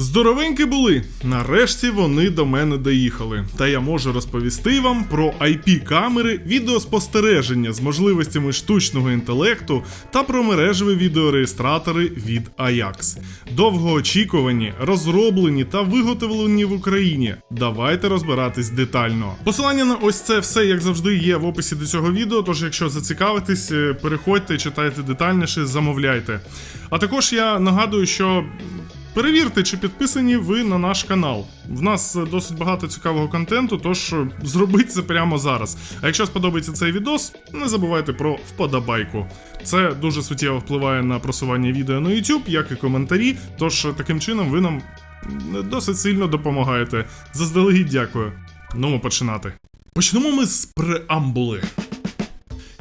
Здоровенькі були. Нарешті вони до мене доїхали. Та я можу розповісти вам про IP-камери відеоспостереження з можливостями штучного інтелекту та про мережеві відеореєстратори від Ajax. Довгоочікувані, розроблені та виготовлені в Україні. Давайте розбиратись детально. Посилання на ось це все, як завжди, є в описі до цього відео. Тож, якщо зацікавитесь, е, переходьте, читайте детальніше, замовляйте. А також я нагадую, що Перевірте, чи підписані ви на наш канал. В нас е, досить багато цікавого контенту, тож е, зробіть це прямо зараз. А якщо сподобається цей відос, не забувайте про вподобайку. Це дуже суттєво впливає на просування відео на YouTube, як і коментарі. Тож е, таким чином ви нам досить сильно допомагаєте. Заздалегідь дякую. Ну, починати. Почнемо ми з преамбули.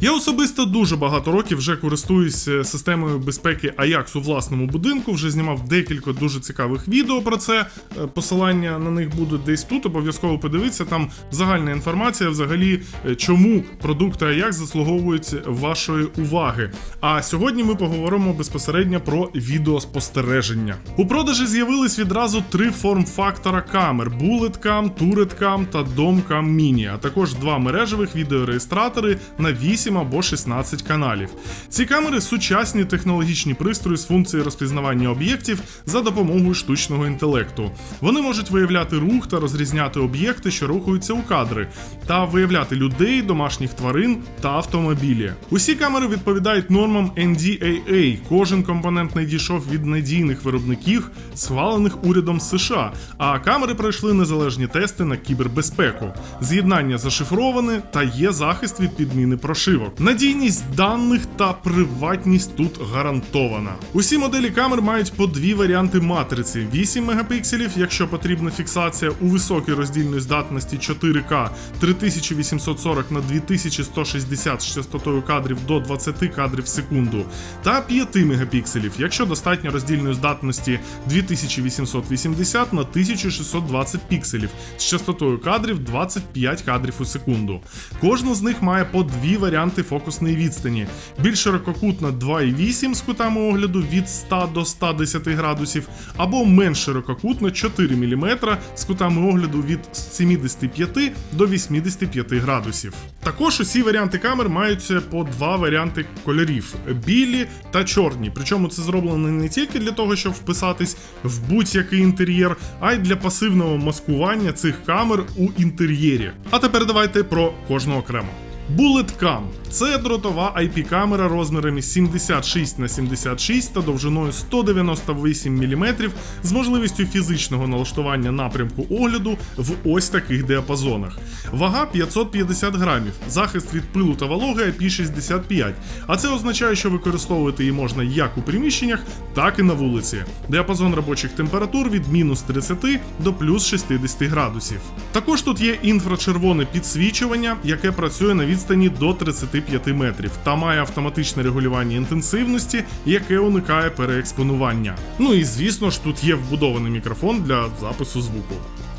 Я особисто дуже багато років вже користуюсь е, системою безпеки Ajax у власному будинку. Вже знімав декілька дуже цікавих відео про це. Е, Посилання на них будуть десь тут. Обов'язково подивіться. Там загальна інформація, взагалі, е, чому продукти Ajax заслуговують вашої уваги. А сьогодні ми поговоримо безпосередньо про відеоспостереження. У продажі з'явились відразу три форм-фактора камер: BulletCam, TurretCam та DomCam Mini, а також два мережевих відеореєстратори на 8 або 16 каналів. Ці камери сучасні технологічні пристрої з функцією розпізнавання об'єктів за допомогою штучного інтелекту. Вони можуть виявляти рух та розрізняти об'єкти, що рухаються у кадри, та виявляти людей, домашніх тварин та автомобілі. Усі камери відповідають нормам NDAA. Кожен компонент надійшов від надійних виробників, схвалених урядом США. А камери пройшли незалежні тести на кібербезпеку. З'єднання зашифроване та є захист від підміни прошивок. Надійність даних та приватність тут гарантована. Усі моделі камер мають по дві варіанти матриці: 8 мегапікселів, якщо потрібна фіксація у високій роздільної здатності 4К 3840 на 2160 з частотою кадрів до 20 кадрів в секунду, та 5 мегапікселів, якщо достатньо роздільної здатності 2880 на 1620 пікселів з частотою кадрів 25 кадрів у секунду. Кожна з них має по дві варіанти фокусної відстані: більш ширококутна 2,8 з кутами огляду від 100 до 110 градусів, або менш ширококутна 4 мм з кутами огляду від 75 до 85 градусів. Також усі варіанти камер мають по два варіанти кольорів: білі та чорні. Причому це зроблено не тільки для того, щоб вписатись в будь-який інтер'єр, а й для пасивного маскування цих камер у інтер'єрі. А тепер давайте про кожну окремо. BulletCam – це дротова IP-камера розмірами 76 на 76 та довжиною 198 мм з можливістю фізичного налаштування напрямку огляду в ось таких діапазонах. Вага 550 грамів, захист від пилу та вологи IP65. А це означає, що використовувати її можна як у приміщеннях, так і на вулиці. Діапазон робочих температур від мінус 30 до плюс 60 градусів. Також тут є інфрачервоне підсвічування, яке працює на відстані до 35 метрів та має автоматичне регулювання інтенсивності, яке уникає переекспонування. Ну і звісно ж, тут є вбудований мікрофон для запису звуку.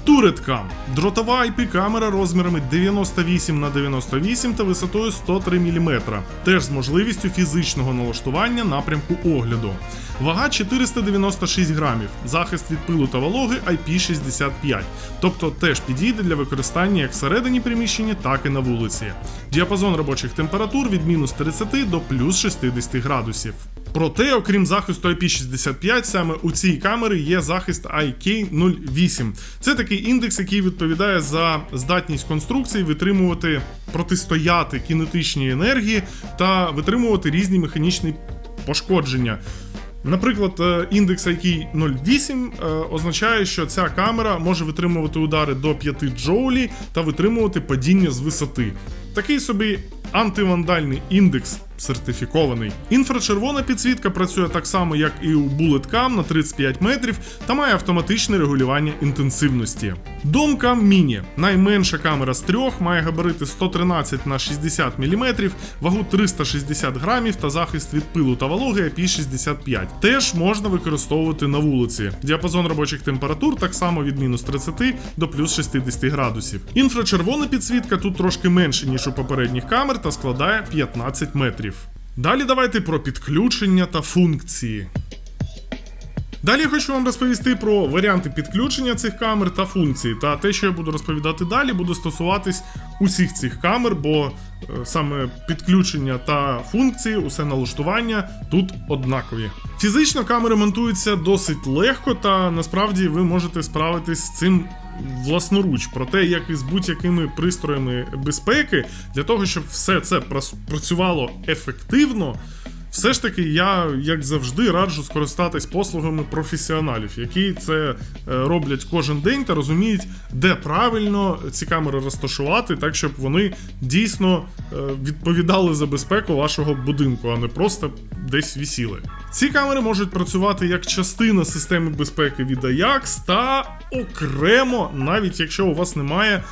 TurretCam – дротова IP-камера розмірами 98 на 98 та висотою 103 мм, теж з можливістю фізичного налаштування напрямку огляду. Вага 496 грамів, захист від пилу та вологи IP65, тобто теж підійде для використання як всередині приміщення, так і на вулиці. Діапазон робочих температур від мінус 30 до плюс 60 градусів. Проте, окрім захисту IP65, саме у цій камері є захист IK08. Це такий індекс, який відповідає за здатність конструкції витримувати, протистояти кінетичній енергії та витримувати різні механічні пошкодження. Наприклад, е, індекс IK08 е, означає, що ця камера може витримувати удари до 5 джоулі та витримувати падіння з висоти. Такий собі антивандальний індекс сертифікований. Інфрачервона підсвітка працює так само, як і у BulletCam на 35 метрів та має автоматичне регулювання інтенсивності. DomCam Mini – найменша камера з трьох, має габарити 113 на 60 мм, вагу 360 грамів та захист від пилу та вологи IP65. Теж можна використовувати на вулиці. Діапазон робочих температур так само від мінус 30 до плюс 60 градусів. Інфрачервона підсвітка тут трошки менше, ніж у попередніх камер, та складає 15 метрів. Далі давайте про підключення та функції. Далі я хочу вам розповісти про варіанти підключення цих камер та функції. Та те, що я буду розповідати далі, буде стосуватись усіх цих камер, бо е, саме підключення та функції, усе налаштування тут однакові. Фізично камери монтуються досить легко, та насправді ви можете справитись з цим власноруч. про те, як і з будь-якими пристроями безпеки, для того, щоб все це працювало ефективно. Все ж таки, я, як завжди, раджу скористатись послугами професіоналів, які це е, роблять кожен день та розуміють, де правильно ці камери розташувати, так щоб вони дійсно е, відповідали за безпеку вашого будинку, а не просто десь вісіли. Ці камери можуть працювати як частина системи безпеки від Ajax та окремо, навіть якщо у вас немає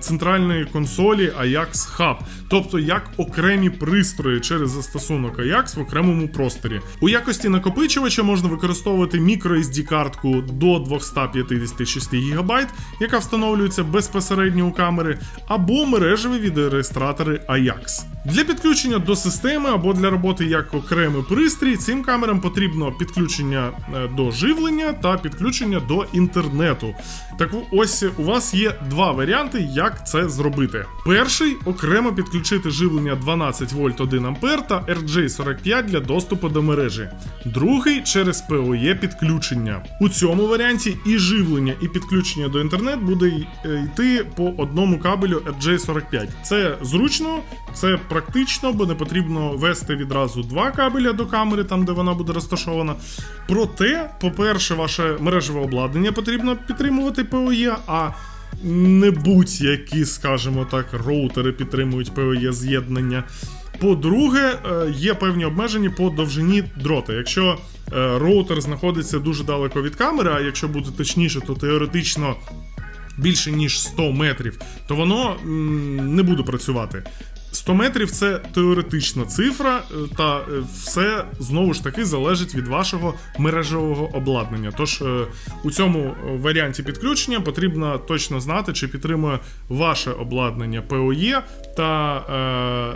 центральної консолі Ajax Hub, тобто як окремі пристрої через застосунок Ajax в окремому просторі. У якості накопичувача можна використовувати microSD картку до 256 ГБ, яка встановлюється безпосередньо у камери, або мережеві відеореєстратори Ajax. Для підключення до системи або для роботи як окремий пристрій, цим камерам потрібно підключення е, до живлення та підключення до інтернету. Так ось у вас є два варіанти, як це зробити. Перший окремо підключити живлення 12 вольт 1 ампер та RJ45 для доступу до мережі. Другий через PoE підключення. У цьому варіанті і живлення, і підключення до інтернет буде е, йти по одному кабелю RJ45. Це зручно, це практично, бо не потрібно вести відразу два кабеля до камери, там де вона буде розташована. Проте, по-перше, ваше мережеве обладнання потрібно підтримувати PoE, а не будь-які, скажімо так, роутери підтримують PVE з'єднання. По-друге, е, є певні обмеження по довжині дрота. Якщо е, роутер знаходиться дуже далеко від камери, а якщо буде точніше, то теоретично більше ніж 100 метрів, то воно не буде працювати. 100 метрів це теоретична цифра, е, та е, все знову ж таки залежить від вашого мережевого обладнання. Тож е, у цьому варіанті підключення потрібно точно знати, чи підтримує ваше обладнання PoE та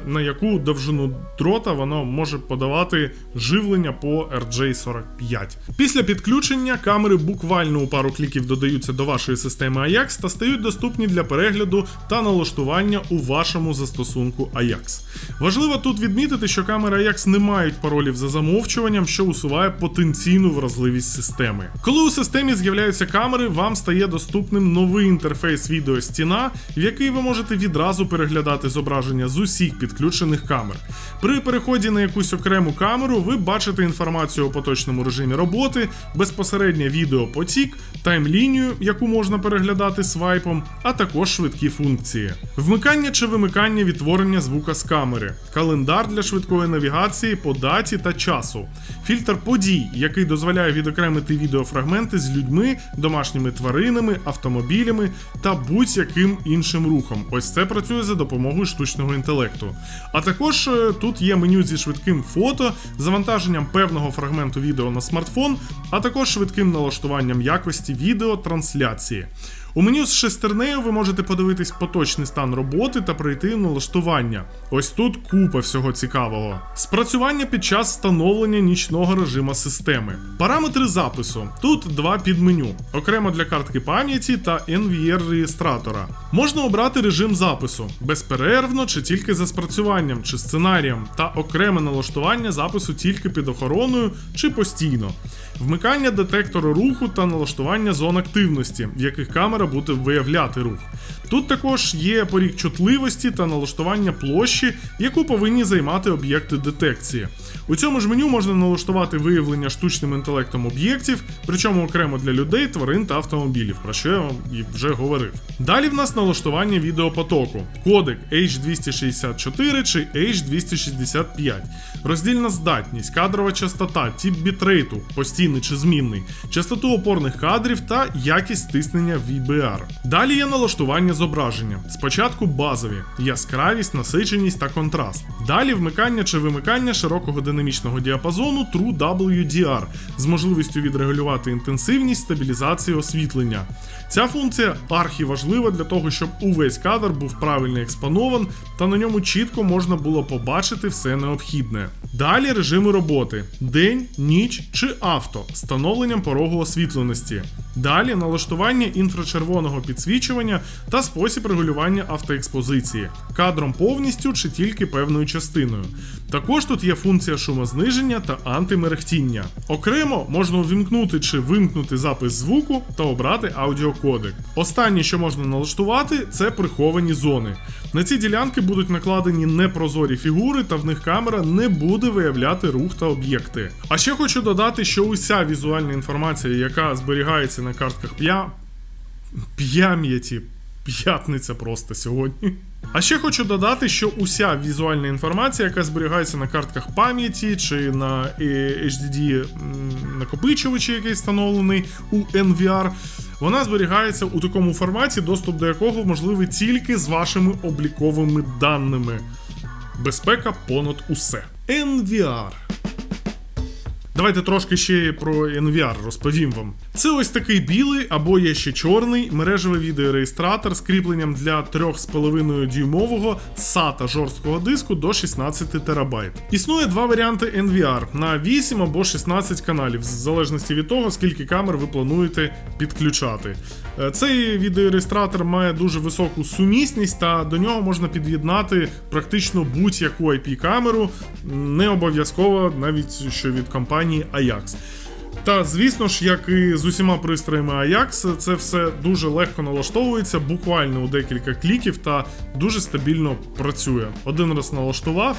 на яку довжину дрота воно може подавати живлення по RJ45. Після підключення камери буквально у пару кліків додаються до вашої системи Ajax та стають доступні для перегляду та налаштування у вашому застосунку Ajax. Важливо тут відмітити, що камери Ajax не мають паролів за замовчуванням, що усуває потенційну вразливість системи. Коли у системі з'являються камери, вам стає доступним новий інтерфейс відеостіна, в який ви можете відразу переглядати зображення з усіх підключених камер. При переході на якусь окрему камеру ви бачите інформацію у поточному режимі роботи, безпосереднє відеопотік, таймлінію, яку можна переглядати свайпом, а також швидкі функції. Вмикання чи вимикання відтворення звука з камери, календар для швидкої навігації по даті та часу, фільтр подій, який дозволяє відокремити відеофрагменти з людьми, домашніми тваринами, автомобілями та будь-яким іншим рухом. Ось це працює за допомогою штучного інтелекту. А також е, тут є меню зі швидким фото, завантаженням певного фрагменту відео на смартфон, а також швидким налаштуванням якості відеотрансляції. У меню з шестернею ви можете подивитись поточний стан роботи та пройти налаштування. Ось тут купа всього цікавого. Спрацювання під час встановлення нічного режиму системи. Параметри запису. Тут два підменю: окремо для картки пам'яті та NVR реєстратора. Можна обрати режим запису безперервно чи тільки за спрацюванням чи сценарієм, та окреме налаштування запису тільки під охороною чи постійно. Вмикання детектору руху та налаштування зон активності, в яких камера буде виявляти рух. Тут також є поріг чутливості та налаштування площі, яку повинні займати об'єкти детекції. У цьому ж меню можна налаштувати виявлення штучним інтелектом об'єктів, причому окремо для людей, тварин та автомобілів, про що я вам вже говорив. Далі в нас налаштування відеопотоку, кодек H264 чи H265, роздільна здатність, кадрова частота, тип бітрейту, постійний чи змінний, частоту опорних кадрів та якість тиснення VB NVR. Далі є налаштування зображення. Спочатку базові: яскравість, насиченість та контраст. Далі вмикання чи вимикання широкого динамічного діапазону True WDR з можливістю відрегулювати інтенсивність стабілізації освітлення. Ця функція архіважлива для того, щоб увесь кадр був правильно експонован та на ньому чітко можна було побачити все необхідне. Далі режими роботи: день, ніч чи авто з встановленням порогу освітленості. Далі налаштування інфрачервоного підсвічування та спосіб регулювання автоекспозиції кадром повністю чи тільки певною частиною. Також тут є функція шумозниження та антимерехтіння. Окремо можна увімкнути чи вимкнути запис звуку та обрати аудіокодек. Останнє, що можна налаштувати, це приховані зони. На ці ділянки будуть накладені непрозорі фігури, та в них камера не буде виявляти рух та об'єкти. А ще хочу додати, що уся візуальна інформація, яка зберігається на картках п'я... п'ям'яті, п'ятниця просто сьогодні. А ще хочу додати, що уся візуальна інформація, яка зберігається на картках пам'яті чи на е, HDD накопичувачі, який встановлений у NVR, вона зберігається у такому форматі, доступ до якого можливий тільки з вашими обліковими даними. Безпека понад усе. NVR. Давайте трошки ще про NVR розповім вам. Це ось такий білий або є ще чорний мережевий відеореєстратор з кріпленням для 3,5 дюймового SATA жорсткого диску до 16 терабайт. Існує два варіанти NVR на 8 або 16 каналів, в залежності від того, скільки камер ви плануєте підключати. Е, Цей відеореєстратор має дуже високу сумісність, та до нього можна під'єднати практично будь-яку IP-камеру, не обов'язково навіть що від компанії Ajax. Та звісно ж, як і з усіма пристроями Ajax, це все дуже легко налаштовується, буквально у декілька кліків та дуже стабільно працює. Один раз налаштував.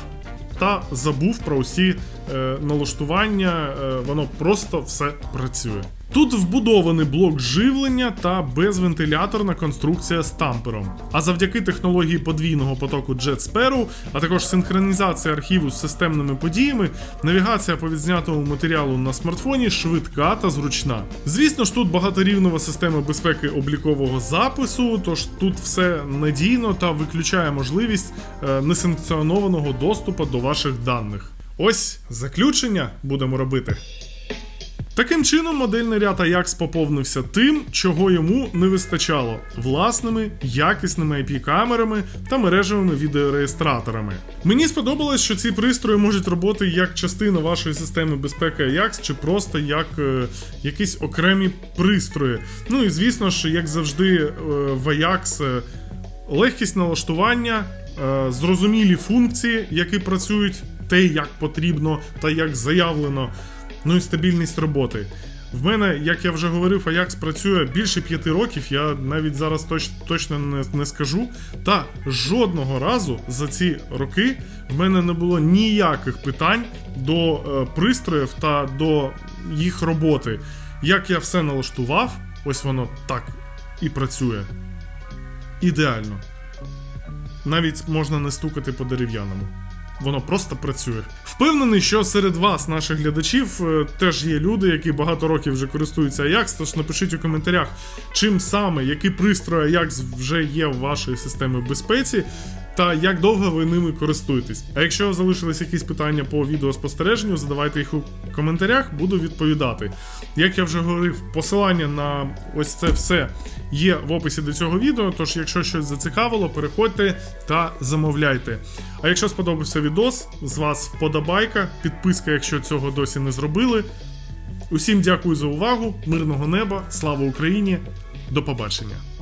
Та забув про усі е, налаштування, е, воно просто все працює. Тут вбудований блок живлення та безвентиляторна конструкція з тампером. А завдяки технології подвійного потоку Jet Sparrow, а також синхронізація архіву з системними подіями, навігація по відзнятому матеріалу на смартфоні швидка та зручна. Звісно ж, тут багаторівнова система безпеки облікового запису, тож тут все надійно та виключає можливість е, несанкціонованого доступу до ваших даних. Ось заключення будемо робити. Таким чином, модельний ряд Ajax поповнився тим, чого йому не вистачало: власними, якісними IP-камерами та мережевими відеореєстраторами. Мені сподобалось, що ці пристрої можуть робити як частина вашої системи безпеки Ajax, чи просто як е, якісь окремі пристрої. Ну і звісно ж, як завжди, е, в Ajax е, легкість налаштування, е, зрозумілі функції, які працюють те, як потрібно та як заявлено. Ну і стабільність роботи. В мене, як я вже говорив, Ajax працює більше п'яти років, я навіть зараз точ, точно не, не скажу. Та жодного разу за ці роки в мене не було ніяких питань до е, пристроїв та до їх роботи. Як я все налаштував, ось воно так і працює. Ідеально. Навіть можна не стукати по дерев'яному. Воно просто працює. Впевнений, що серед вас, наших глядачів, е, теж є люди, які багато років вже користуються Ajax, тож напишіть у коментарях, чим саме, які пристрої Ajax вже є в вашій системі безпеці, та як довго ви ними користуєтесь. А якщо залишились якісь питання по відеоспостереженню, задавайте їх у коментарях, буду відповідати. Як я вже говорив, посилання на ось це все є в описі до цього відео. Тож, якщо щось зацікавило, переходьте та замовляйте. А якщо сподобався відос, з вас вподобайка, підписка, якщо цього досі не зробили. Усім дякую за увагу, мирного неба, слава Україні, до побачення.